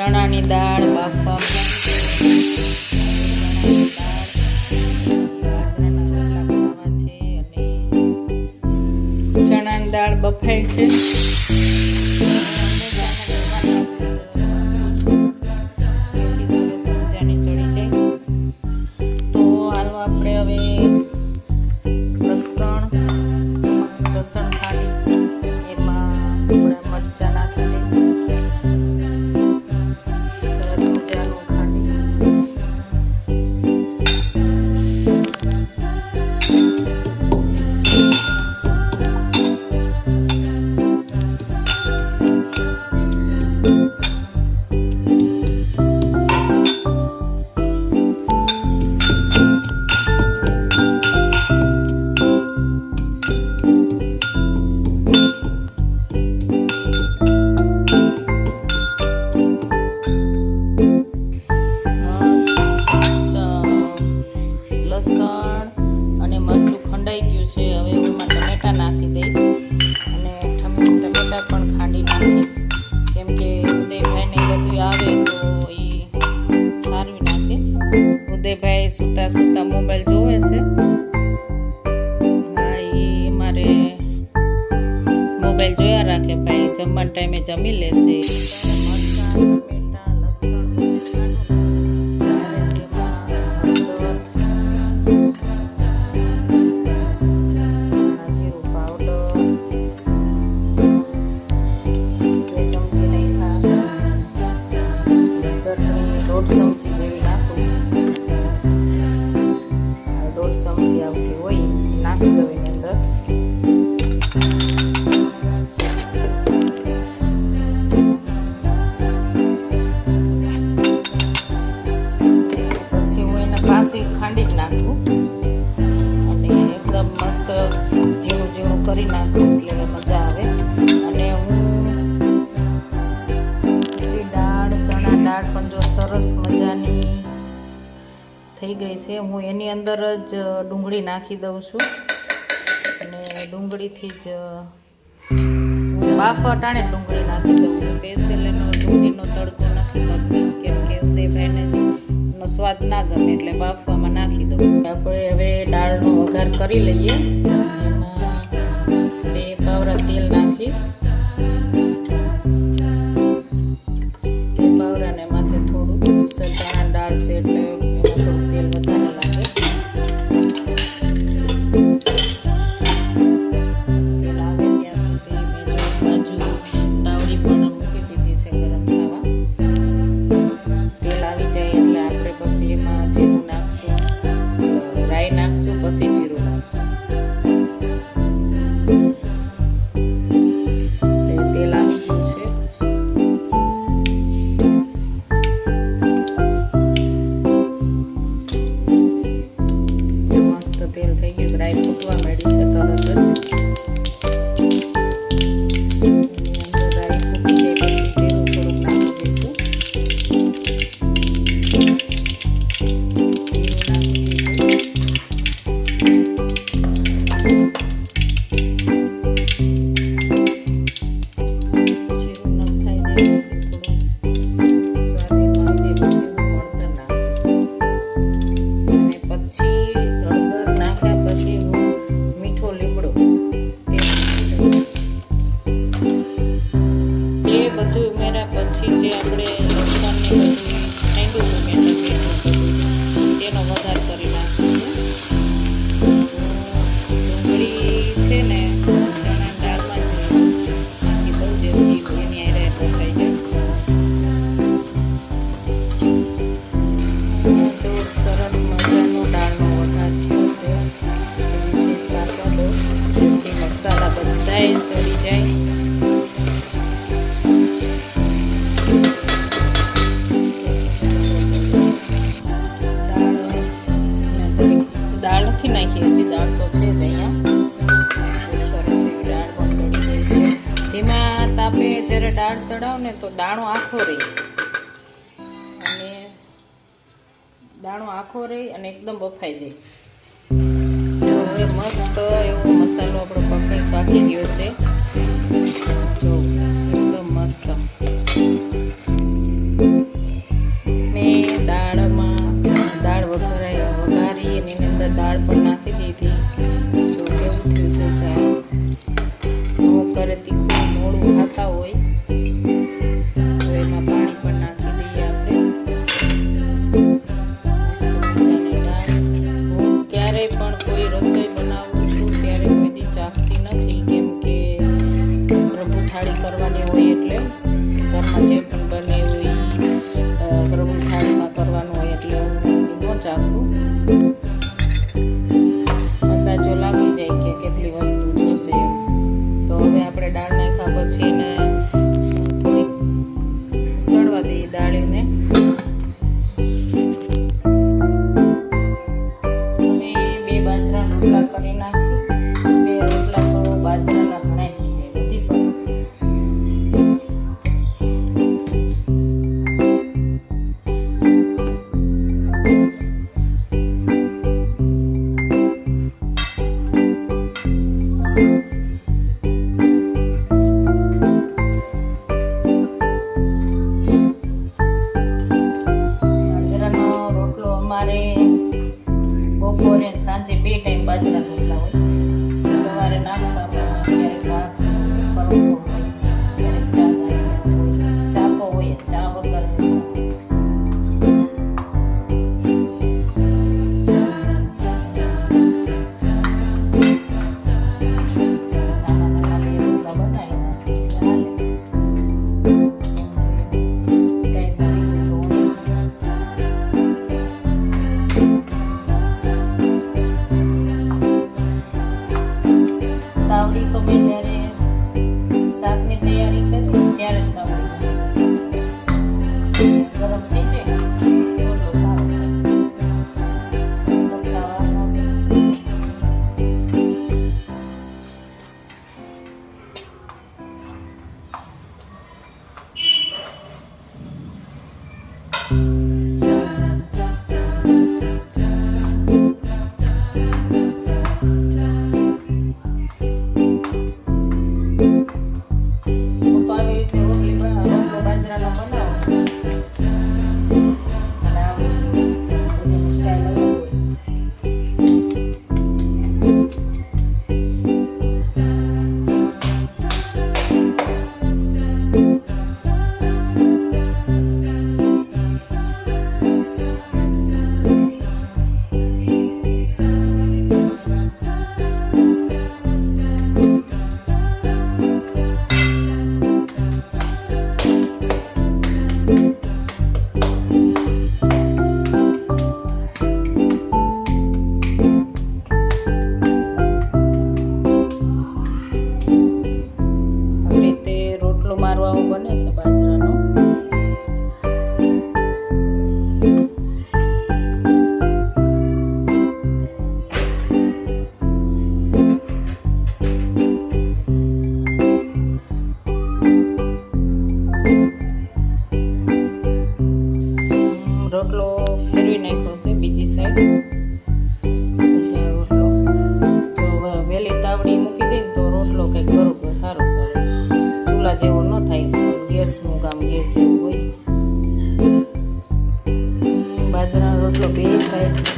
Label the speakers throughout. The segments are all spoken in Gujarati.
Speaker 1: ચણાની દાળ બાફવા ચણાની દાળ બફાય છે. તો હાલ આપણે હવે ઉદયભાઈ સૂતા સૂતા મોબાઈલ જોવે છે. હા મારે મોબાઈલ જોયા રાખે ભાઈ જમવાના ટાઈમે જમી લેશે થઈ ગઈ છે. હું એની અંદર જ ડુંગળી નાખી દઉં છું. અને ડુંગળીથી જ બાફ અટાણે ડુંગળી નાખી દઉં છું. સ્પેશિયલ એનો, ડુંગળીનો તડકો નથી કરતી. કેમ કે તે ભાઈને નો સ્વાદ ના ગમે એટલે બાફવામાં નાખી દઉં આપણે હવે દાળનો વઘાર કરી લઈએ. એમાં બે પાવરા તેલ નાખીશ. ચડાવો ને તો દાણો આખો રહે. અને દાણો આખો રહે અને એકદમ બફાઈ જાય. હવે મસ્ત એવો મસાલો આપણો પકડી પાકી ગયો છે. olacak. તાવડી તો મેં જ્યારે શાકની તૈયારી કરી ત્યારે જ તાવડી બનાવી. ગરમ થઈ જાય ને, રોટલો સારો થાય. મારવાનો બને છે બાજરાનો હમ, રોટલો ફેરવી નાખ્યો છે બીજી સાઈડ બાજરાનો રોટલો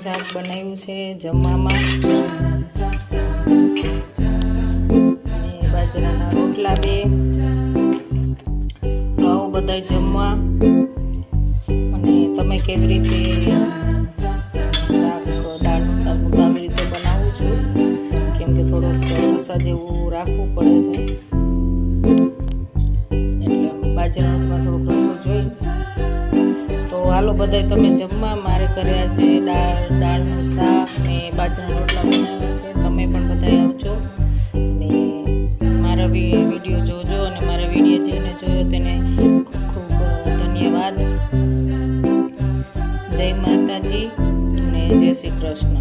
Speaker 1: ચણાનું શાક બનાવ્યું છે જમવામાં. બાજરાના રોટલા બે. તો આવો બધા જમવા. અને તમે કેવી રીતે શાક, દાળનું શાક હું આવી રીતે બનાવું છું? કેમ કે થોડોક રસા જેવું રાખવું પડે છે. એટલે બાજરાના થોડોક હાલો બધાય, તમે જમવા, મારે કર્યા છે દાળ, દાળનું શાક ને બાજરાના રોટલા બનાવ્યા છે. તમે પણ બધા આવજો. ને મારા વીડિયો જોજો અને મારા વીડિયો જેને જોયો તેને ખૂબ ખૂબ ધન્યવાદ. જય માતાજી અને જય શ્રી કૃષ્ણ.